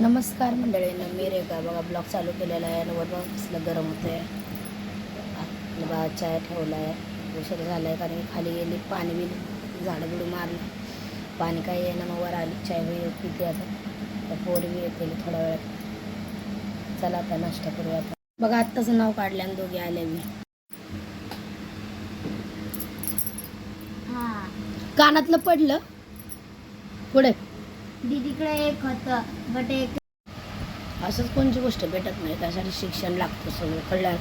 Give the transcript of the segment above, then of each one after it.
नमस्कार मंडळीनं मी रेखा. बघा ब्लॉग चालू केलेला आहे. आणि वरनं कसलं गरम होतं आहे बा चाय ठेवला आहे उशीर झाला आहे कारण खाली गेली पाणी बिल झाडं बिडू मारलं. पाणी काही आहे ना मग वर आली चाय बी पिते आता. तर पोर बी येते थोड्या वेळात. चला आता नाश्ता करूया आता. बघा आत्ताचं नाव काढलं आणि दोघे आले मी हा. कानातलं पडलं. पुढे. दीदीकडे एक होतं बट एक असंच कोणची गोष्ट भेटत नाही त्यासाठी शिक्षण लागतं सगळं कळलं?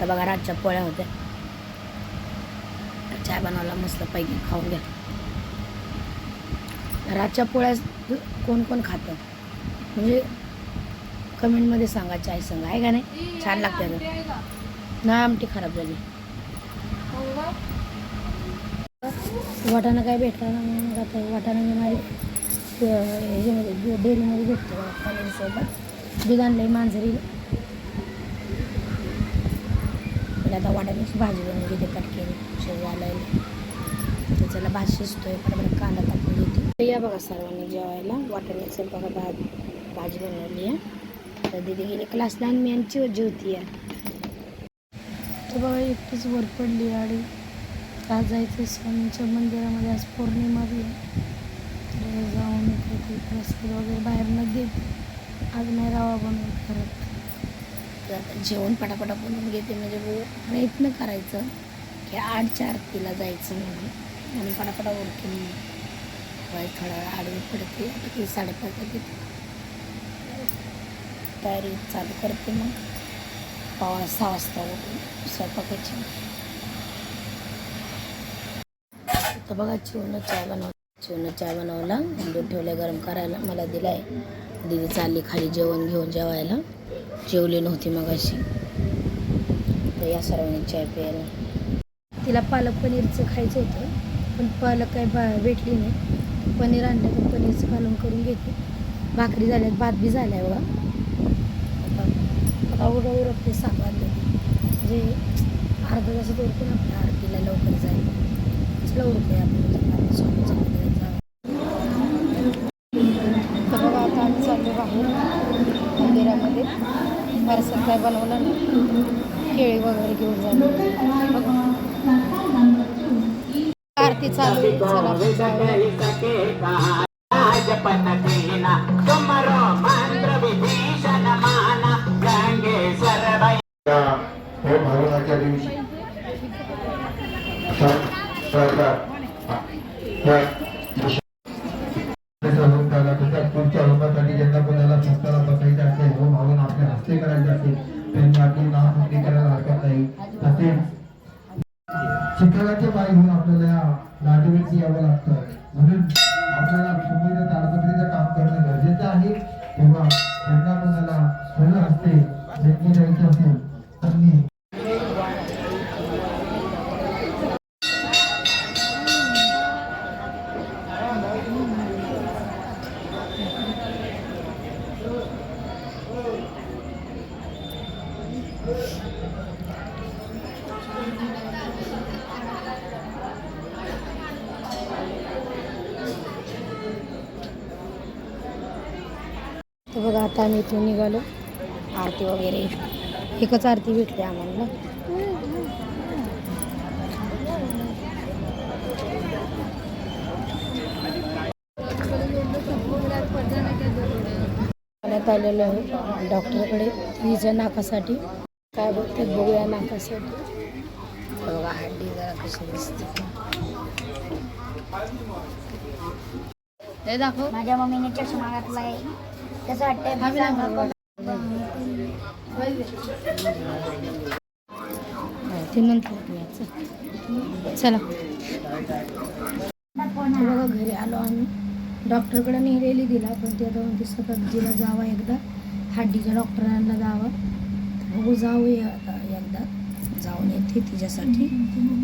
तर बघा रातच्या पोळ्या होत्या. चहा बनवला मस्त पैकी खाऊन घ्या रातच्या पोळ्या कोण कोण खातं? म्हणजे कमेंटमध्ये सांगा चाय सांग आहे का नाही? छान लागते ना. नाही आमटी खराब झाली. वाटाणा काय भेटला ना मग आता वाटाणा मी माझी हेमध्ये ह्याच्यामध्ये डेअरीमध्ये भेटतो फॅमिलीसोबत दूध आणलं आहे मांजरी आता वाटाण्याची भाजी बनवून घेते पटकेने शेजायला तर त्याला भात शिजतोय पटपट कांदा टाकून देते या बघा सर्वांनी जेवायला. वाटाण्याचं बघा भात भाजी बनवली आहे. तर दिदी गेली क्लासला आणि मी यांची जेवती आहे तर बघा एकटीच वर पडली आणि आज जायचं स्वामींच्या मंदिरामध्ये. आज पौर्णिमा बी आहे. तर जाऊन इकडे ते प्रसाद वगैरे बाहेर न घेत आज नाही रावा बनवून करत तर आता जेवण पटापटा बनवून घेते. म्हणजे प्रयत्न करायचं की आठच्या आरतीला जायचं म्हणून. आणि पटापटा उरकून थोडा आडवी पडते. आता किती? साडेपाच तयारी चालू करते मग. पावा सहा वाजता उठून स्वयंपाकाची. तर बघा चिवनं चहा बनवला चिवनं चहा बनवला. दूध ठेवलं गरम करायला. मला दिलाय. दिदी चालली खाली जेवण घेऊन जेवायला. जेवली नव्हती मग अशी तर या सर्वांनी चाय प्यायला. तिला पालक पनीरचं खायचं होतं पण पालक काय बा भेटली नाही. पनीर आणलं तर पनीरचं कालवण करून घेते. भाकरी झाल्यात भात बी झाला आहे बघा. आता आता उडं उरकते म्हणजे अर्धा तासात उरकून आपल्या आरतीला लवकर जाईल चला उरकूया तर बघा आता आम्ही मंदिरामध्ये. फारसं काय बनवलं ना. केळी वगैरे घेऊन जातो बघा. आरती चालू चला तसंच पुढच्या होण्यासाठी ज्यांना कोणाला संस्थाला बसायचं असेल हो भावना आपल्या हस्ते करायचे असेल त्यांनी आपली नाव नोंदणी करायला हरकत नाही. तसेच शिक्षणाचे पाय घेऊन आपल्याला या लाटेवरती यावं लागतं. म्हणून आपल्याला संबंधित ताडपत्रीचं काम करणं गरजेचं आहे तेव्हा ज्यांना कोणाला स्थळ असते ज्यांनी जायचे असेल त्यांनी तर बघा आता आम्ही इथून निघालो. आरती वगैरे. एकच आरती भेटते आम्हाला आलेलो आहे डॉक्टरकडे. तिच्या नाकासाठी. काय बघते बघूया नाकासाठी तर बघा हड्डी जरा कशी दिसते. हे दाखव. माझ्या मम्मीने चष्मा घातलाय. कसं वाटतंय? हा. ते नंतर. चला. बघा घरी आलो आम्ही डॉक्टरकडे नेलेली दिला पण ते आता म्हणते सतत जिला जावा एकदा. हड्डीच्या डॉक्टरांना जावा. बघू जाऊया आता एकदा. जाऊन येते तिच्यासाठी.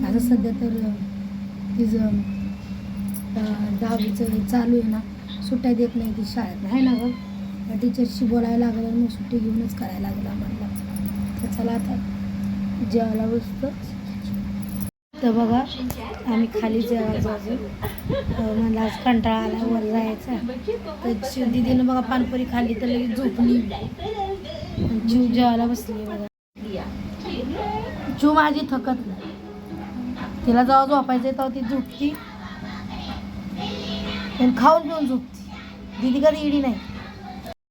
आता सध्या तर तिचं दहावीचं चालू आहे ना. सुट्ट्या देत नाही ती शाळेत. आहे ना गं? टीचरशी बोलायला लागलं मग सुट्टी घेऊनच करायला लागलं आम्हाला. तर चला आता जेवायला बसतो. तर बघा आम्ही खाली जेवायचो अजून म्हणलं आज कंटाळा आला वर जायचा. तर शिव दिदीनं बघा पानपुरी खाली तर लगेच झोपली म्हणजे जीव जेवायला बसली बघा. जीव माझी थकत नाही. तिला जेव्हा झोपायचं तेव्हा ती झोपती. आणि खाऊन पिऊन झोपती. दिदी कधी इडी नाही.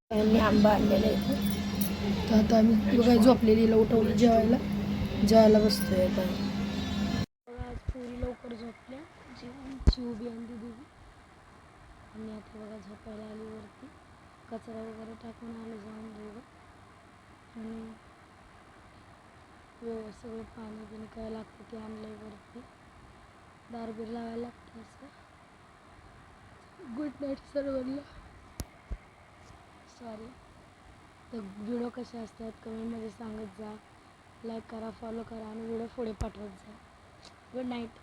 त्यांनी आंबा आणलेला इथं. तर आता आम्ही बघा झोपलेली हिला उठवली जेवायला. जेवायला बसतोय आता. आज पुरी लवकर झोपल्या. जीव चिव बी आणि दिदी. आणि आता बघा झोपायला आली वरती. कचरा वगैरे टाकून आलो जाऊन दोघं. आणि व्यवस्थित सगळं पाणी बिणी काय लागतं ते आणलं वरती. दार बीर लावायला लागतं असं. गुड नाईट सर्वांना. सॉरी तर व्हिडिओ कसे असतात कमेंटमध्ये सांगत जा. लाईक करा फॉलो करा आणि व्हिडिओ पुढे पाठवत जा. Good night